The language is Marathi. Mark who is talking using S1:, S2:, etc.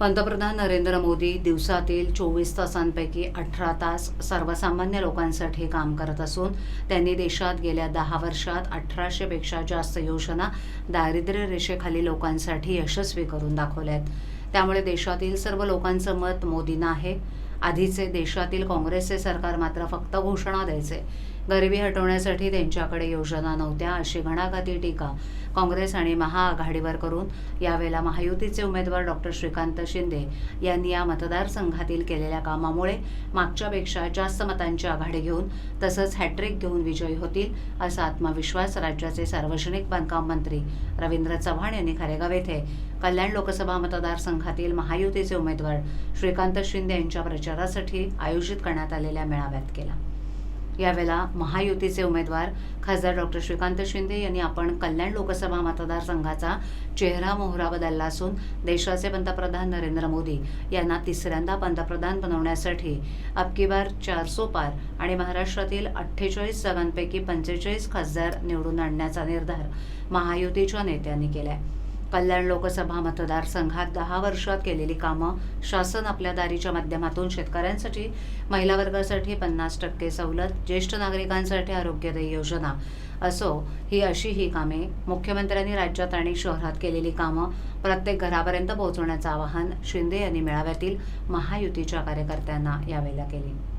S1: पंतप्रधान नरेंद्र मोदी दिवसातील चोवीस तासांपैकी अठरा तास सर्वसामान्य लोकांसाठी काम करत असून त्यांनी देशात गेल्या दहा वर्षात अठराशेपेक्षा जास्त योजना दारिद्र्य रेषेखाली लोकांसाठी यशस्वी करून दाखवल्या आहेत. त्यामुळे देशातील सर्व लोकांचं मत मोदींना आहे. आधीचे देशातील काँग्रेसचे सरकार मात्र फक्त घोषणा द्यायचे. गरिबी हटवण्यासाठी त्यांच्याकडे योजना नव्हत्या अशी घणाघाती टीका काँग्रेस आणि महाआघाडीवर करून यावेळेला महायुतीचे उमेदवार डॉक्टर श्रीकांत शिंदे यांनी या मतदारसंघातील केलेल्या कामामुळे मागच्यापेक्षा जास्त मतांची आघाडी घेऊन तसंच हॅट्रिक घेऊन विजयी होतील असा आत्मविश्वास राज्याचे सार्वजनिक बांधकाम मंत्री रवींद्र चव्हाण यांनी खारेगाव येथे कल्याण लोकसभा मतदारसंघातील महायुतीचे उमेदवार श्रीकांत शिंदे यांच्या प्रचारासाठी आयोजित करण्यात आलेल्या मेळाव्यात केला. यावेळेला महायुतीचे उमेदवार खासदार डॉक्टर श्रीकांत शिंदे यांनी आपण कल्याण लोकसभा मतदारसंघाचा चेहरा मोहरा बदलला असून देशाचे पंतप्रधान नरेंद्र मोदी यांना तिसऱ्यांदा पंतप्रधान बनवण्यासाठी अबकी बार चारसो पार आणि महाराष्ट्रातील अठ्ठेचाळीस जागांपैकी पंचेचाळीस खासदार निवडून आणण्याचा निर्धार महायुतीच्या नेत्यांनी केलाय. कल्याण लोकसभा मतदारसंघात दहा वर्षात केलेली कामं शासन आपल्या दारीच्या माध्यमातून शेतकऱ्यांसाठी महिला वर्गासाठी पन्नास टक्के सवलत ज्येष्ठ नागरिकांसाठी आरोग्यदायी योजना. असो ही अशी ही कामे मुख्यमंत्र्यांनी राज्यात आणि शहरात केलेली कामं प्रत्येक घरापर्यंत पोहोचवण्याचं आवाहन शिंदे यांनी मेळाव्यातील महायुतीच्या कार्यकर्त्यांना यावेळेला केले.